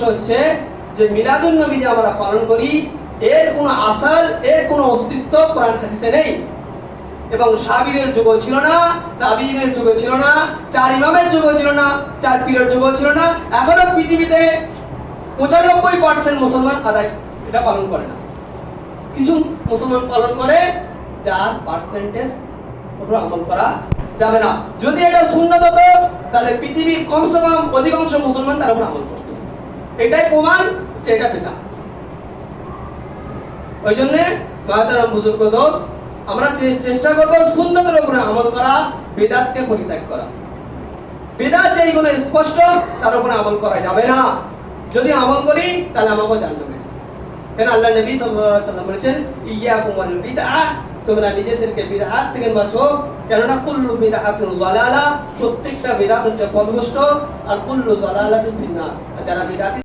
উদ্দেশ্য হচ্ছে যে মিলাদুন নবী যে আমরা পালন করি, এর কোনো আসাল, এর কোনো অস্তিত্ব কোরআন হাদিসে নেই। এবং সাবিরের যুগ ছিল না তাবিনের যুগও ছিল না, চার ইমামের যুগ ছিল না, চার পীরের যুগও ছিল না, এখনও পৃথিবীতে পঁচানব্বই পার্সেন্ট মুসলমান আদায় এটা পালন করে না। কিছু মুসলমান পালন করে, যার পার্সেন্টেজ ওপর আমল করা যাবে না। যদি এটা শূন্য হতো তাহলে পৃথিবীর কমসে কম অধিকাংশ মুসলমান তার উপর আমল করতো। এটাই প্রমাণ যে এটা বেদা ওই জন্য মাতারাম বুজুর্গ দোষ, আমরা চেষ্টা করব সুন্নতের উপরে আমল করা, বেদাতকে পরিত্যাগ করা। বেদাত যেইগুলো স্পষ্ট, তার উপরে আমল করা যাবে না। যদি আমল করি, তাহলে আমাকেও জানবে। কেন আল্লাহ নবী ওয়াসাল্লাম বলেছেন, ইয়াকুম ওয়াল বিদআ তোমরা নিজেদেরকে বিদআত থেকে বাঁচো। কেননা কুল্লু বিদআতিন যালালা, প্রত্যেকটা বিদআত হচ্ছে পদভ্রষ্ট, আর কুল্লু যালালাতিন যারা বিদআতি